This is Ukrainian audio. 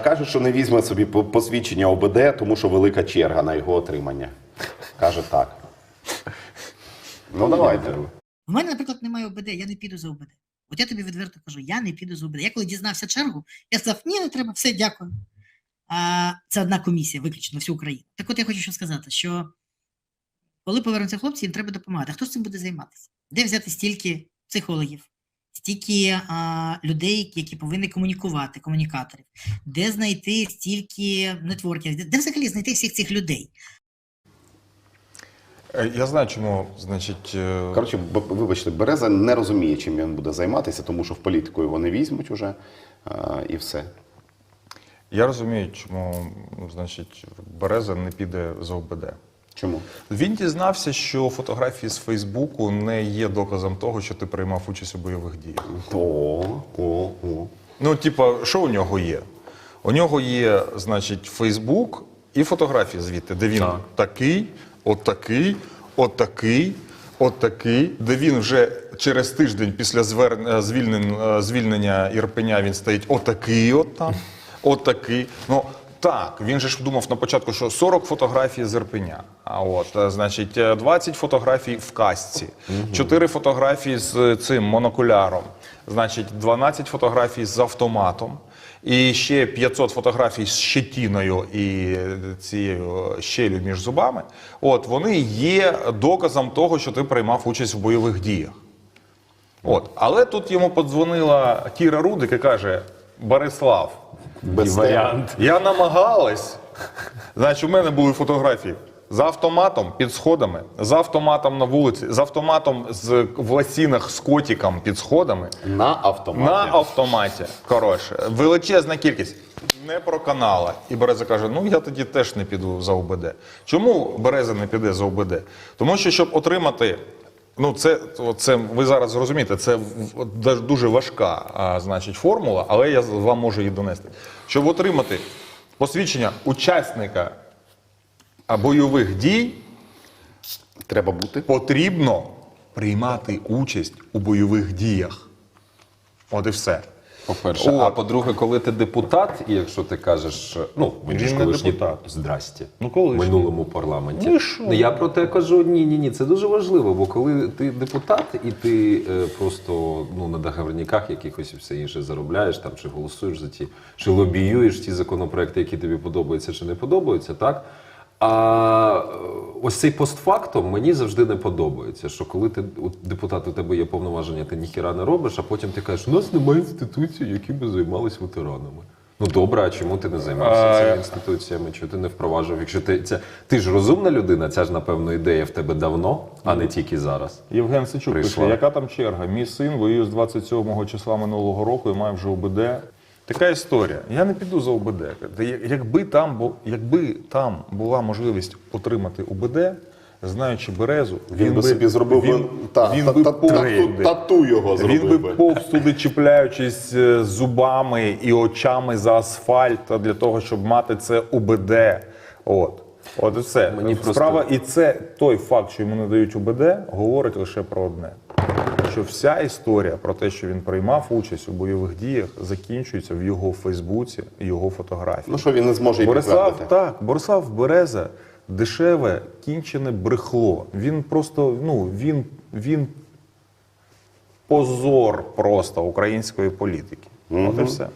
Е, Кажуть, що не візьме собі посвідчення ОБД, тому що велика черга на його отримання. Каже так. Ну давайте. У мене, наприклад, немає ОБД, я не піду за ОБД. От я тобі відверто кажу, я не піду за ОБД. Я коли дізнався чергу, я сказав, ні, не треба, все, дякую. А, це одна комісія, виключно на всю Україну. Так от я хочу що сказати, що коли повернуться хлопці, їм треба допомагати. А хто ж цим буде займатися? Де взяти стільки психологів, стільки а, людей, які повинні комунікувати, комунікаторів? Де знайти стільки нетворків? Де, де взагалі знайти всіх цих людей? Е, Я знаю, чому, значить, е, Коротше, вибачте, Береза не розуміє, чим він буде займатися, тому що в політику його не візьмуть уже і все. я розумію, чому, значить, Береза не піде за ОБД. Чому? Він дізнався, що фотографії з Фейсбуку не є доказом того, що ти приймав участь у бойових діях. О, о, о. Ну, типа, що у нього є? У нього є, значить, Фейсбук і фотографії звідти, де він Так. такий, отакий, отакий, отакий, де він вже через тиждень після звер... е, звільнен... е, звільнення Ірпеня він стоїть отакий от там, отакий. Ну, так, він же ж думав на початку, що 40 фотографій з Ірпеня. А от, е, значить, е, 20 фотографій в касці, 4 фотографії з цим монокуляром, значить, 12 фотографій з автоматом. І ще 500 фотографій з щетіною і цією щелю між зубами. От вони є доказом того, що ти приймав участь в бойових діях. От. Але тут йому подзвонила Кіра Рудик і каже: Борислав, Без тебе. я намагалась. Значить, у мене були фотографії з автоматом під сходами, з автоматом на вулиці, з автоматом з в ласінах з котиком під сходами. На автоматі. На автоматі. Коротше, величезна кількість. Не проканала. І Береза каже: ну я тоді теж не піду за ОБД. Чому Береза не піде за ОБД? Тому що, щоб отримати. Ну, це, це ви зараз зрозумієте, це дуже важка а, значить, формула, але я вам можу її донести. Щоб отримати посвідчення учасника бойових дій, Треба бути. потрібно приймати участь у бойових діях. От і все. По-перше, От. а по-друге, коли ти депутат, і якщо ти кажеш, ну він, ж колишній депутат. здрасте Ну, колишній. в минулому парламенті. Ну що? Ну, я про те кажу, ні, ні, ні, це дуже важливо, бо коли ти депутат і ти е, просто ну на договорниках якихось і все інше заробляєш там чи голосуєш за ті, чи лобіюєш ті законопроекти, які тобі подобаються чи не подобаються, так. А е, ось цей постфактум мені завжди не подобається. Що коли ти от, депутат, у тебе є повноваження, ти ніхіра не робиш, а потім ти кажеш, у нас немає інституцій, які би займались ветеранами. Ну добре, а чому ти не займався цими інституціями? Чого ти не впроваджував? Якщо ти це ти ж розумна людина, ця ж напевно ідея в тебе давно, а не тільки зараз. Євген Сичук пише, яка там черга? Мій син воює з 27 числа минулого року і має вже ОБД. Така історія. Я не піду за ОБД. Якби там, бу- якби там була можливість отримати ОБД, знаючи березу, Він, би собі зробив він, та, він та, би та, повз тату, його зробив Він би туди чіпляючись е, зубами і очами за асфальт для того, щоб мати це УБД. От. От і все. Мені просто- Справа, і це той факт, що йому не дають УБД, говорить лише про одне. Що вся історія про те, що він приймав участь у бойових діях, закінчується в його Фейсбуці і його фотографії. Ну що він не зможе Борислав, так, Борислав Береза дешеве, кінчене брехло. Він просто, ну, він, він позор просто української політики. От і все.